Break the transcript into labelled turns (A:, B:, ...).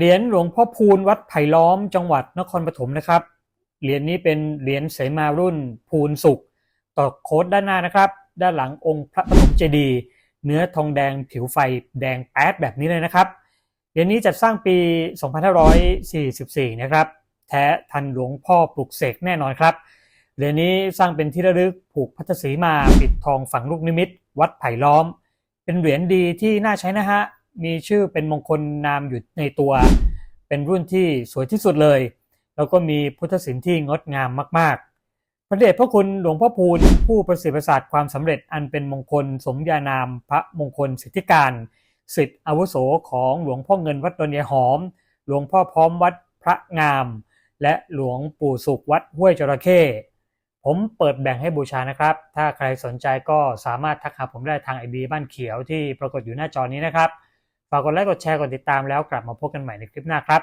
A: เหรียญหลวงพ่อพูนวัดไผ่ล้อมจังหวัดนครปฐมนะครับ เหรียญนี้เป็นเหรียญเสมารุ่นพูนสุขต่อโค้ดด้านหน้านะครับ ด้านหลังองค์พระปฐมเจดีย์เนื้อทองแดงผิวไฟแดงแป๊ดแบบนี้เลยนะครับ เหรียญนี้จัดสร้างปี 2544 นะครับ แท้ทันหลวงพ่อปลุกเสกแน่นอนครับ เหรียญนี้สร้างเป็นที่ระลึกผูกพัทสีมาปิดทองฝังลูกนิมิต วัดไผ่ล้อม เป็นเหรียญดีที่น่าใช้นะฮะ มีชื่อเป็นมงคลนามอยู่ในตัว เป็นรุ่นที่สวยที่สุดเลย แล้วก็มีพุทธศิลป์ที่งดงามมาก ๆ พระเดชพระคุณหลวงพ่อพูนผู้ประสิทธิ์ประสาทความสำเร็จอันเป็นมงคลสมญานามพระมงคลสิทธิการสิทธิอาวุโสของหลวงพ่อเงินวัดดอนยายหอม หลวงพ่อพร้อมวัดพระงาม และหลวงปู่สุขวัดห้วยจระเข้ผมเปิดแบ่งให้บูชานะครับ ถ้าใครสนใจก็สามารถทักหาผมได้ทางไอดีบ้านเขียวที่ปรากฏอยู่หน้าจอนี้นะครับ ฝากกดไลค์กดแชร์กดติดตามแล้วกลับมาพบกันใหม่ในคลิปหน้าครับ